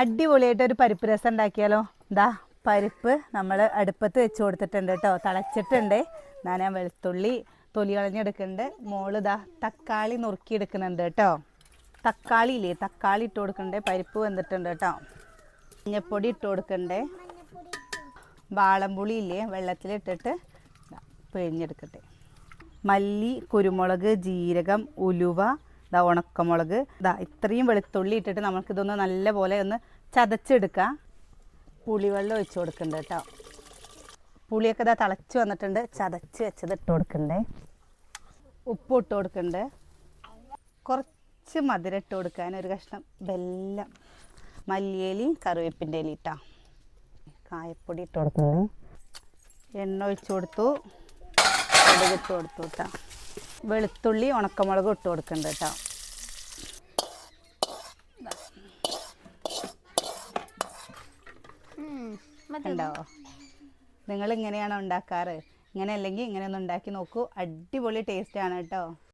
അടിപൊളിയായിട്ട് ഒരു പരിപ്പ് രസം ഉണ്ടാക്കിയാലോ? ദാ പരിപ്പ് നമ്മൾ അടുപ്പത്ത് വെച്ച് കൊടുത്തിട്ടുണ്ട് കേട്ടോ. തിളച്ചിട്ടുണ്ട്. ഞാൻ ഞാൻ വെളുത്തുള്ളി തൊലി കളഞ്ഞെടുക്കുന്നുണ്ട്. മോൾ ഇതാ തക്കാളി നുറുക്കി നുറുക്കിയെടുക്കുന്നുണ്ട് കേട്ടോ. തക്കാളി ഇല്ലേ? തക്കാളി ഇട്ട് കൊടുക്കണ്ടേ പരിപ്പ് വെന്തിട്ടുണ്ട് കേട്ടോ. മഞ്ഞപ്പൊടി ഇട്ട് കൊടുക്കണ്ടേ വാളംപുളി ഇല്ലേ? വെള്ളത്തിലിട്ടിട്ട് പിഴിഞ്ഞെടുക്കട്ടെ. മല്ലി കുരുമുളക് ജീരകം ഉലുവ ദാ ഉണക്കമുളക്. ഇതാ ഇത്രയും വെളുത്തുള്ളി ഇട്ടിട്ട് നമുക്കിതൊന്ന് നല്ലപോലെ ഒന്ന് ചതച്ചെടുക്കാം. പുളിവെള്ളം ഒഴിച്ചു കൊടുക്കുന്നുണ്ട് കേട്ടോ. പുളിയൊക്കെ ഇതാ തിളച്ച് വന്നിട്ടുണ്ട്. ചതച്ച് വെച്ചത് ഇട്ട് കൊടുക്കണ്ടേ. ഉപ്പ് ഇട്ട് കുറച്ച് മധുരം ഇട്ട് കൊടുക്കാൻ ഒരു കഷ്ണം വെല്ലം മല്ലിയേലി കറിവേപ്പിന്റെ ഇല ഇട്ടാ. കായപ്പൊടി ഇട്ട് കൊടുക്കുന്നു എണ്ണ ഒഴിച്ചു കൊടുത്തു. കടുക് ഇട്ട് കൊടുത്തു കേട്ടോ. വെളുത്തുള്ളി ഉണക്കമുളക് ഇട്ട് കൊടുക്കണ്ട കേട്ടോ. ഉണ്ടോ നിങ്ങൾ ഇങ്ങനെയാണോ ഉണ്ടാക്കാറ്? ഇങ്ങനെ അല്ലെങ്കിൽ ഇങ്ങനെ ഒന്ന് ഉണ്ടാക്കി നോക്കൂ. അടിപൊളി ടേസ്റ്റ് ആണ് കേട്ടോ.